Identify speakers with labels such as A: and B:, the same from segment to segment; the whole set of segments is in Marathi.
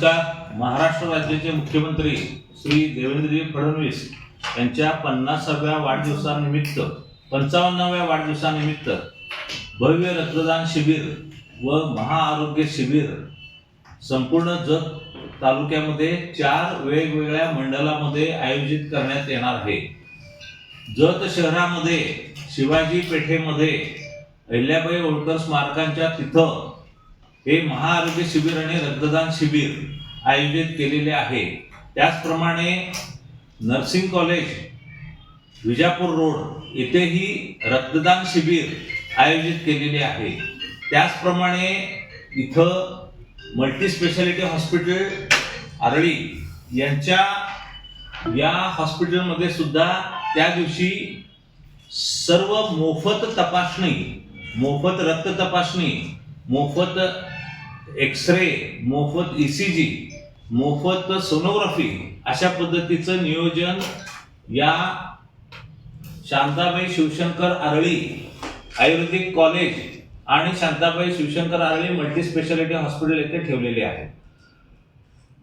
A: नमस्कार महाराष्ट्र राज्याचे मुख्यमंत्री श्री देवेंद्रजी फडणवीस यांच्या पन्नासाव्या वाढदिवसानिमित्त पंचावन्नाव्या वाढदिवसानिमित्त भव्य रक्तदान शिबिर व महाआरोग्य शिबिर संपूर्ण जत तालुक्यामध्ये चार वेगवेगळ्या मंडळामध्ये आयोजित करण्यात येणार आहे. जत शहरामध्ये शिवाजी पेठेमध्ये अहिल्याबाई होळकर स्मारकांच्या तिथं हे महाआरोग्य शिबिर आणि रक्तदान शिबिर आयोजित केलेले आहे. त्याचप्रमाणे नर्सिंग कॉलेज विजापूर रोड येथेही रक्तदान शिबिर आयोजित केलेले आहे. त्याचप्रमाणे इथं मल्टी स्पेशालिटी हॉस्पिटल आरळी यांच्या या हॉस्पिटलमध्ये सुद्धा त्या दिवशी सर्व मोफत तपासणी मोफत रक्त तपासणी मोफत एक्सरे मोफत ई सी जी मोफत सोनोग्राफी अशा पद्धतीचं नियोजन या शांताबाई शिवशंकर आरळी आयुर्वेदिक कॉलेज आणि Shantabai Shivshankar Arali multi speciality hospital येथे ठेवलेले आहे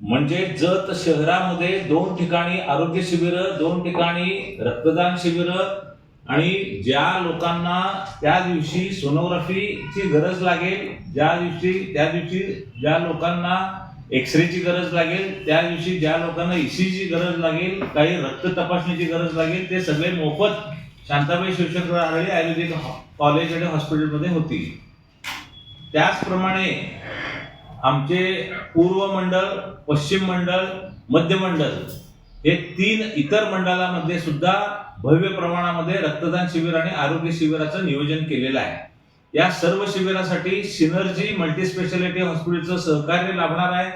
A: म्हणजे जत शहरामध्ये दोन ठिकाणी आरोग्य शिबिरं दोन ठिकाणी रक्तदान शिबिरं आणि ज्या लोकांना त्या दिवशी सोनोग्राफीची गरज लागेल ज्या दिवशी त्या दिवशी ज्या लोकांना एक्सरेची गरज लागेल त्या दिवशी ज्या लोकांना ईसीची गरज लागेल काही रक्त तपासणीची गरज लागेल ते सगळे मोफत शांताबाई शिवशंकर आरळी आयुर्वेदिक कॉलेज आणि हॉस्पिटलमध्ये होती त्याचप्रमाणे आमचे पूर्व मंडळ पश्चिम मंडळ मध्य मंडळ हे तीन इतर मंडळामध्ये सुद्धा भव्य प्रमाणामध्ये रक्तदान शिबिर आणि आरोग्य शिबिराचं नियोजन केलेलं आहे. या सर्व शिबिरासाठी सिनर्जी मल्टी स्पेशालिटी हॉस्पिटलचं सहकार्य लाभणार आहे.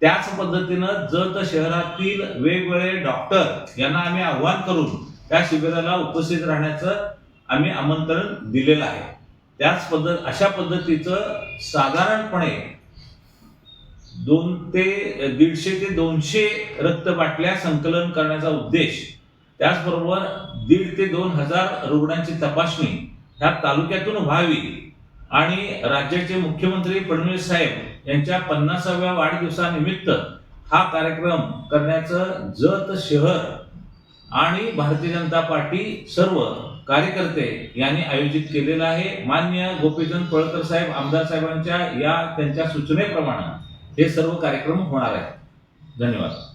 A: त्याच पद्धतीनं जत शहरातील वेगवेगळे डॉक्टर यांना आम्ही आव्हान करून त्या शिबिराला उपस्थित राहण्याचं आम्ही आमंत्रण दिलेलं आहे. त्याच पद्धत अशा पद्धतीचं साधारणपणे दोन ते दीडशे ते दोनशे रक्तबाटल्या संकलन करण्याचा उद्देश. त्याचबरोबर दीड ते दोन हजार रुग्णांची तपासणी ह्या तालुक्यातून व्हावी. आणि राज्याचे मुख्यमंत्री फडणवीस साहेब यांच्या पन्नासाव्या वाढदिवसानिमित्त हा कार्यक्रम करण्याचं जत शहर आणि भारतीय जनता पार्टी सर्व कार्यकर्ते यांनी आयोजित केलेलं आहे. मान्य गोपीचंद पळकर साहेब आमदार साहेबांच्या या त्यांच्या सूचनेप्रमाणे. हे सर्व कार्यक्रम होणार आहेत. धन्यवाद.